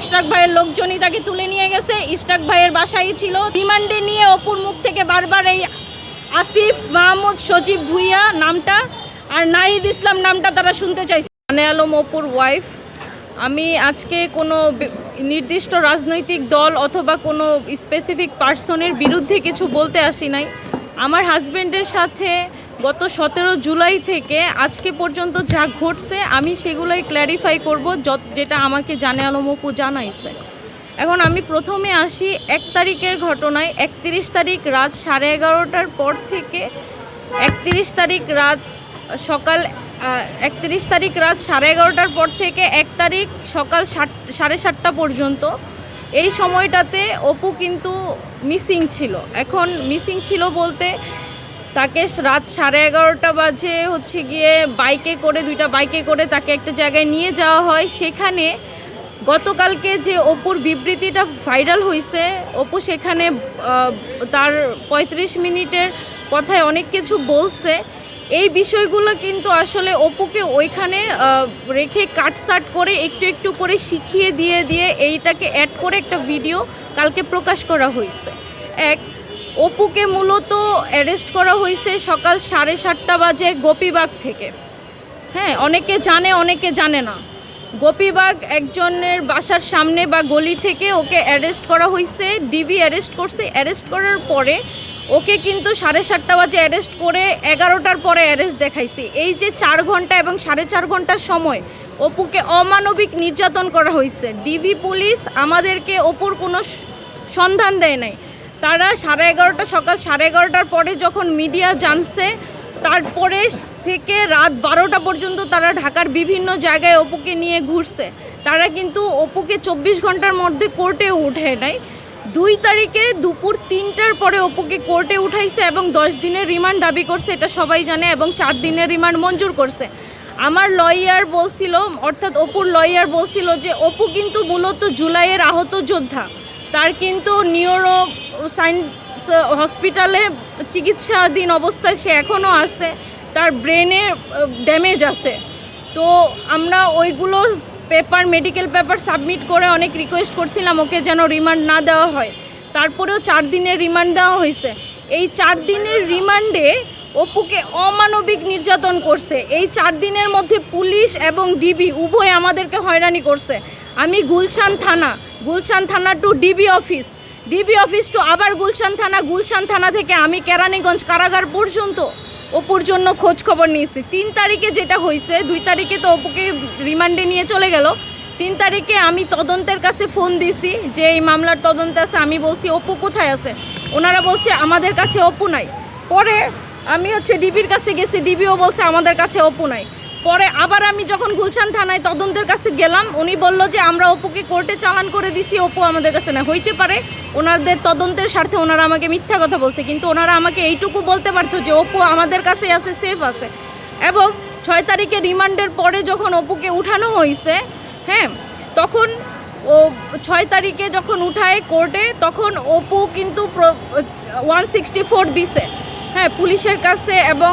ইশরাক ভাইয়ের লোকজনই তাকে তুলে নিয়ে গেছে। ইশরাক ভাইয়ের বাসায় ছিল। রিমান্ডে নিয়ে অপুর মুখ থেকে বারবার এই আসিফ, মাহমুদ, সজীব, ভুইয়া নামটা আর নাহিদ ইসলাম নামটা তারা শুনতে চাইছে। মানে আলম অপুর ওয়াইফ আমি আজকে কোনো নির্দিষ্ট রাজনৈতিক দল অথবা কোনো স্পেসিফিক পার্সনের বিরুদ্ধে কিছু বলতে আসি নাই। আমার হাজব্যান্ডের সাথে গত সতেরো জুলাই থেকে আজকে পর্যন্ত যা ঘটছে, আমি সেগুলোই ক্ল্যারিফাই করব যেটা আমাকে জানে আলম অপু জানাইছে। এখন আমি প্রথমে আসি এক তারিখের ঘটনায়। একত্রিশ তারিখ রাত সাড়ে এগারোটার পর থেকে একত্রিশ তারিখ রাত সকাল একত্রিশ তারিখ রাত সাড়ে এগারোটার পর থেকে এক তারিখ সকাল সাত সাড়ে সাতটা পর্যন্ত। এই সময়টাতে অপু কিন্তু মিসিং ছিল। এখন মিসিং ছিল বলতে তাকে রাত সাড়ে এগারোটা বাজে হচ্ছে গিয়ে বাইকে করে, দুইটা বাইকে করে তাকে একটা জায়গায় নিয়ে যাওয়া হয়। সেখানে গতকালকে যে অপুর বিবৃতিটা ভাইরাল হয়েছে অপু সেখানে তার পঁয়ত্রিশ মিনিটের কথায় অনেক কিছু বলছে। এই বিষয়গুলো কিন্তু আসলে অপুকে ওইখানে রেখে কাটসাট করে একটু একটু করে শিখিয়ে দিয়ে দিয়ে এইটাকে অ্যাড করে একটা ভিডিও কালকে প্রকাশ করা হয়েছে এক অপুকে মূলত অ্যারেস্ট করা হয়েছে সকাল সাড়ে সাতটা বাজে গোপীবাগ থেকে। হ্যাঁ অনেকে জানে অনেকে জানে না। গোপীবাগ একজনের বাসার সামনে বা গলি থেকে ওকে অ্যারেস্ট করা হয়েছে ডিবি অ্যারেস্ট করছে। অ্যারেস্ট করার পরে ওকে কিন্তু সাড়ে সাতটা বাজে অ্যারেস্ট করে এগারোটার পরে অ্যারেস্ট দেখাইছি। এই যে চার ঘণ্টা এবং সাড়ে চার ঘণ্টার সময় অপুকে অমানবিক নির্যাতন করা হয়েছে। ডিবি পুলিশ আমাদেরকে অপুর কোনো সন্ধান দেয় নাই। তারা সাড়ে এগারোটা, সকাল সাড়ে এগারোটার পরে যখন মিডিয়া জানছে, তারপরে থেকে রাত বারোটা পর্যন্ত তারা ঢাকার বিভিন্ন জায়গায় অপুকে নিয়ে ঘুরছে। তারা কিন্তু অপুকে চব্বিশ ঘণ্টার মধ্যে কোর্টে উঠে নাই। দুই তারিখে দুপুর তিনটার পরে অপুকে কোর্টে উঠাইছে এবং দশ দিনের রিমান্ড দাবি করছে, এটা সবাই জানে, এবং চার দিনের রিমান্ড মঞ্জুর করছে। আমার লয়ার বলছিল, অর্থাৎ অপুর লয়ার বলছিল যে, অপু কিন্তু মূলত জুলাইয়ের আহত যোদ্ধা। তার কিন্তু নিউরো সায়েন্স হসপিটালে চিকিৎসাধীন অবস্থায় সে এখনও আছে, তার ব্রেনে ড্যামেজ আছে। তো আমরা ওইগুলো পেপার মেডিকেল পেপার সাবমিট করে অনেক রিকোয়েস্ট করছিলাম ওকে যেন রিমান্ড না দেওয়া হয়। তারপরেও চার দিনের রিমান্ড দেওয়া হয়েছে। এই চার দিনের রিমান্ডে অপুকে অমানবিক নির্যাতন করছে। এই চার দিনের মধ্যে পুলিশ এবং ডিবি উভয় আমাদেরকে হয়রানি করছে। আমি গুলশান থানা গুলশান থানা to DB office DB office to আবার গুলশান থানা গুলশান থানা থেকে আমি কেরানীগঞ্জ কারাগার পর্যন্ত অপুর জন্য খোঁজ খবর নিয়েছি। তিন তারিখে যেটা হয়েছে দুই তারিখে তো অপুকে রিমান্ডে নিয়ে চলে গেল। তিন তারিখে আমি তদন্তের কাছে ফোন দিছি যে এই মামলার তদন্তে আছে, আমি বলছি, অপু কোথায় আছে? ওনারা বলছে, আমাদের কাছে অপু নাই। পরে আমি হচ্ছে ডিবির কাছে গেছি, ডিবিও বলছে, আমাদের কাছে অপু নাই। পরে আবার আমি যখন গুলশান থানায় তদন্তের কাছে গেলাম, উনি বলল যে আমরা অপুকে কোর্টে চালান করে দিছি, অপু আমাদের কাছে না, হইতে পারে। ওনাদের তদন্তের স্বার্থে ওনারা আমাকে মিথ্যা কথা বলছে, কিন্তু ওনারা আমাকে এইটুকু বলতে পারতো যে অপু আমাদের কাছে আছে সেফ আছে। এবং ছয় তারিখে রিমান্ডের পরে যখন অপুকে উঠানো হয়েছে হ্যাঁ তখন ও ছয় তারিখে যখন উঠায় কোর্টে, তখন অপু কিন্তু ওয়ান সিক্সটি ফোর দিছে। হ্যাঁ পুলিশের কাছে এবং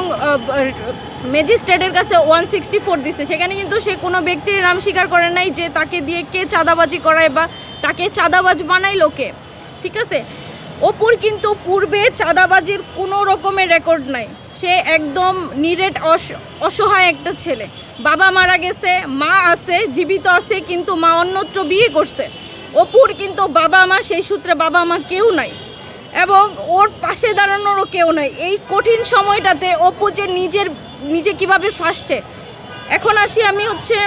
ম্যাজিস্ট্রেটের কাছে ওয়ান সিক্সটি ফোর দিছে। সেখানে কিন্তু সে কোনো ব্যক্তির নাম স্বীকার করে নাই যে তাকে দিয়ে কে চাঁদাবাজি করায় বা তাকে চাঁদাবাজ বানাইলো লোকে ঠিক আছে? অপুর কিন্তু পূর্বে চাঁদাবাজির কোনো রকমের রেকর্ড নাই। সে একদম নিরেট অস- অসহায় একটা ছেলে। বাবা মারা গেছে, মা আছে, জীবিত আছে, কিন্তু মা অন্যত্র বিয়ে করছে। অপুর কিন্তু বাবা মা, সেই সূত্রে বাবা মা কেউ নাই। এবং ওর পাশে দাঁড়ানোরও কেউ নাই। এই কঠিন সময়টাতে অপু যে নিজের নিজে কীভাবে ফাঁসছে? এখন আসি আমি হচ্ছে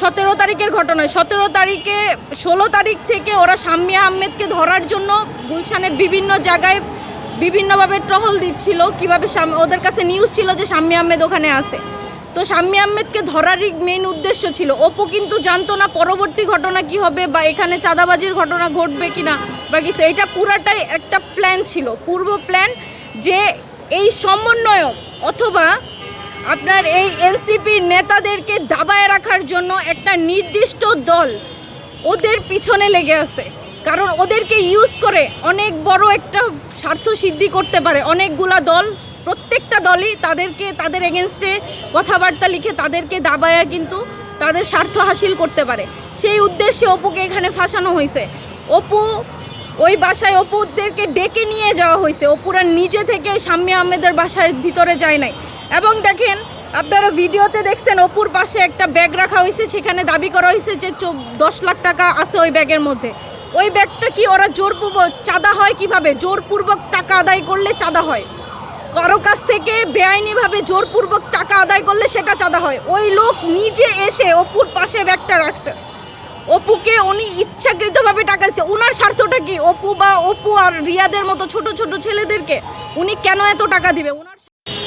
সতেরো তারিখের ঘটনায়। সতেরো তারিখে, ষোলো তারিখ থেকে ওরা শাম্মী আহমেদকে ধরার জন্য গুলশানের বিভিন্ন জায়গায় বিভিন্নভাবে টহল দিচ্ছিল। কীভাবে ওদের কাছে নিউজ ছিল যে শাম্মী আহমেদ ওখানে আছে। তো শাম্মী আহমেদকে ধরারই মেন উদ্দেশ্য ছিল। অপু কিন্তু জানতো না পরবর্তী ঘটনা কি হবে বা এখানে চাঁদাবাজির ঘটনা ঘটবে কি না বা কিছু এটা পুরাটাই একটা প্ল্যান ছিল। পূর্ব প্ল্যান যে এই সমন্বয়ক অথবা আপনার এই এনসিপির নেতাদেরকে দাবায় রাখার জন্য একটা নির্দিষ্ট দল ওদের পিছনে লেগে আছে। কারণ ওদেরকে ইউজ করে অনেক বড় একটা স্বার্থ সিদ্ধি করতে পারে। অনেকগুলা দল, প্রত্যেকটা দলই তাদেরকে, তাদের এগেনস্টে কথাবার্তা লিখে তাদেরকে দাবায়া কিন্তু তাদের স্বার্থ হাসিল করতে পারে। সেই উদ্দেশ্যে অপুকে এখানে ফাঁসানো হয়েছে। অপু ওই বাসায় অপুদেরকে ডেকে নিয়ে যাওয়া হয়েছে। অপুরা নিজে থেকে শাম্মী আহমেদের বাসায় ভিতরে যায় নাই। এবং দেখেন, আপনারা ভিডিওতে দেখছেন অপুর পাশে একটা ব্যাগ রাখা হয়েছে, সেখানে দাবি করা হয়েছে যে দশ লাখ টাকা আছে ওই ব্যাগের মধ্যে। ওই ব্যাগটা কি ওরা জোরপূর্বক চাঁদা হয় কীভাবে? জোরপূর্বক টাকা আদায় করলে চাঁদা হয়। কারও কাছ থেকে বেআইনিভাবে জোরপূর্বক টাকা আদায় করলে সেটা চাঁদা হয়। ওই লোক নিজে এসে অপুর পাশে ব্যাগটা রাখছে। অপুকে উনি ইচ্ছাকৃতভাবে টাকা দিচ্ছে ওনার স্বার্থটা কি? অপু বা অপু আর রিয়াদের মতো ছোট ছোট ছেলেদেরকে উনি কেন এত টাকা দিবে? ওনার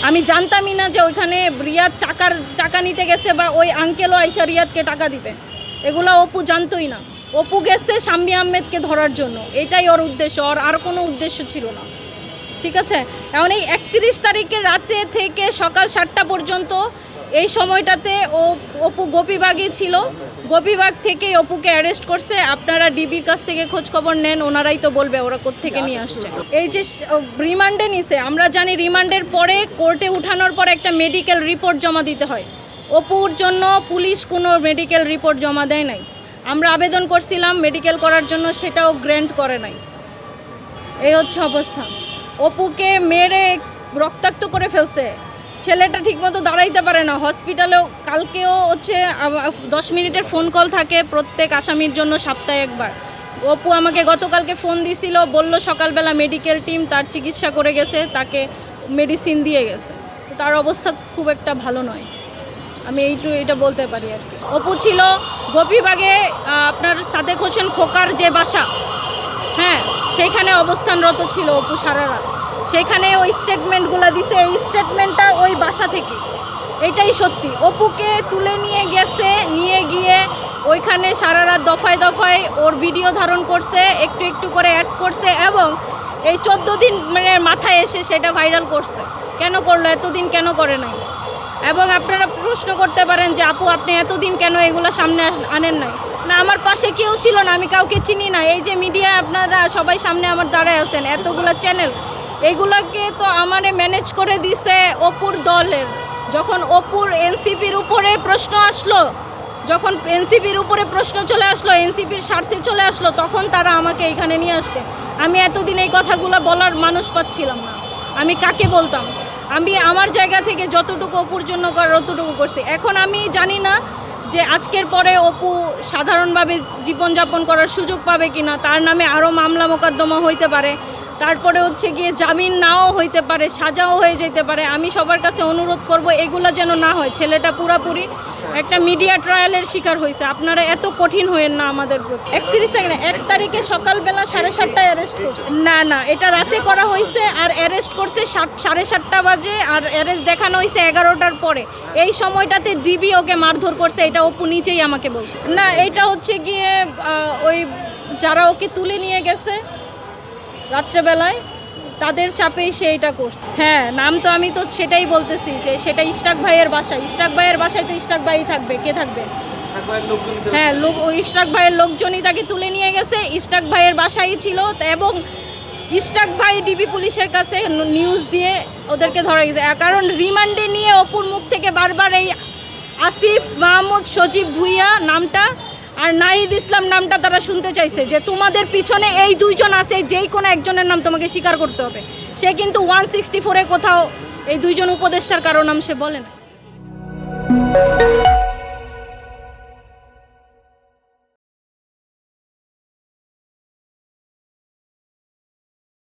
আমি জানতামই না যে ওইখানে রিয়াদ টাকার টাকা নিতে গেছে বা ওই আঙ্কেলও আইসা রিয়াদকে টাকা দিবে। এগুলো অপু জানতোই না। অপু গেছে শাম্মী আহমেদকে ধরার জন্য। এটাই ওর উদ্দেশ্য। ওর আর কোনো উদ্দেশ্য ছিল না। ঠিক আছে? এখন এই একত্রিশ তারিখে রাতে থেকে সকাল সাতটা পর্যন্ত এই সময়টাতে ও অপু গোপীবাগে ছিল। গোপীবাগ থেকে অপুকে অ্যারেস্ট করছে। আপনারা ডিবির কাছ থেকে খোঁজ খবর নেন ওনারাই তো বলবে ওরা থেকে নিয়ে আসছে। এই যে রিমান্ডে নিছে। আমরা জানি রিমান্ডের পরে কোর্টে উঠানোর পর একটা মেডিকেল রিপোর্ট জমা দিতে হয়। অপুর জন্য পুলিশ কোনো মেডিকেল রিপোর্ট জমা দেয় নাই। আমরা আবেদন করছিলাম মেডিকেল করার জন্য সেটাও গ্র্যান্ট করে নাই। এই হচ্ছে অবস্থা। অপুকে মেরে রক্তাক্ত করে ফেলছে। ছেলেটা ঠিকমতো দাঁড়াইতে পারে না। হসপিটালেও কালকেও হচ্ছে দশ মিনিটের ফোন কল থাকে প্রত্যেক আসামির জন্য সপ্তাহে একবার। অপু আমাকে গতকালকে ফোন দিছিল, বলল সকালবেলা মেডিকেল টিম তার চিকিৎসা করে গেছে, তাকে মেডিসিন দিয়ে গেছে। তার অবস্থা খুব একটা ভালো নয়। আমি এইটু এটা বলতে পারি আর কি। অপু ছিল গোপীবাগে আপনার সাদেক হোসেন খোকার যে বাসা হ্যাঁ সেইখানে অবস্থানরত ছিল অপু সারা রাত। সেখানে ওই স্টেটমেন্টগুলো দিছে, এই স্টেটমেন্টটা ওই বাসা থেকে। এটাই সত্যি। অপুকে তুলে নিয়ে গেছে, নিয়ে গিয়ে ওইখানে সারা রাত দফায় দফায় ওর ভিডিও ধারণ করছে, একটু একটু করে অ্যাড করছে এবং এই চোদ্দ দিন মানে মাথায় এসে সেটা ভাইরাল করছে। কেন করল? এতদিন কেন করে নাই? এবং আপনারা প্রশ্ন করতে পারেন যে, আপু, আপনি এতদিন কেন এগুলো সামনে আনেন নাই? না, আমার পাশে কেউ ছিল না, আমি কাউকে চিনি না। এই যে মিডিয়া আপনারা সবাই সামনে আমার দাঁড়ায় আছেন, এতগুলো চ্যানেল এইগুলাকে তো আমারে ম্যানেজ করে দিছে অপুর দলের। যখন অপুর এনসিপির উপরে প্রশ্ন আসলো, যখন এনসিপির উপরে প্রশ্ন চলে আসলো, এনসিপির স্বার্থে চলে আসলো, তখন তারা আমাকে এখানে নিয়ে আসছে। আমি এতদিন এই কথাগুলো বলার মানুষ পাচ্ছিলাম না। আমি কাকে বলতাম? আমি আমার জায়গা থেকে যতটুকু অপুর জন্য অতটুকু করছি। এখন আমি জানি না যে আজকের পরে অপু সাধারণভাবে জীবনযাপন করার সুযোগ পাবে কিনা। তার নামে আরও মামলা মোকদ্দমা হইতে পারে। তারপরে হচ্ছে গিয়ে জামিন নাও হইতে পারে সাজাও হয়ে যেতে পারে। আমি সবার কাছে অনুরোধ করব এগুলো যেন না হয়। ছেলেটা পুরাপুরি একটা মিডিয়া ট্রায়ালের শিকার হয়েছে আপনারা এত কঠিন হয়েন না আমাদের প্রতি। একত্রিশ তারিখে এক তারিখে সকালবেলা সাড়ে সাতটায় অ্যারেস্ট করছে। না না এটা রাতে করা হয়েছে আর অ্যারেস্ট করছে সাত সাড়ে সাতটা বাজে আর অ্যারেস্ট দেখানো হয়েছে এগারোটার পরে। এই সময়টাতে দিবি ওকে মারধর করছে এটা অপু নিজেই আমাকে বলছে। না এটা হচ্ছে গিয়ে ওই যারা ওকে তুলে নিয়ে গেছে রাত্রেবেলায় তাদের চাপেই সে এটা করছে। হ্যাঁ নাম তো আমি তো সেটাই বলতেছি যে সেটা ইস্টাক ভাইয়ের বাসা। ইস্টাক ভাইয়ের বাসায় তো ইস্টাক ভাই থাকবে কে থাকবে? হ্যাঁ লোক ইস্টাক ভাইয়ের লোকজনই তাকে তুলে নিয়ে গেছে। ইস্টাক ভাইয়ের বাসাই ছিল এবং ইস্টাক ভাই ডিবি পুলিশের কাছে নিউজ দিয়ে ওদেরকে ধরা গেছে। কারণ রিমান্ডে নিয়ে অপুর মুখ থেকে বারবার এই আসিফ মাহমুদ সজীব ভুইয়া নামটা আর নাহিদ ইসলাম নামটা তারা শুনতে চাইছে যে তোমাদের পিছনে এই দুইজন আছে, যেই কোনো একজনের নাম তোমাকে স্বীকার করতে হবে। সে কিন্তু ওয়ান সিক্সটি ফোরে কোথাও এই দুইজন উপদেষ্টার কারও নাম সে বলে না।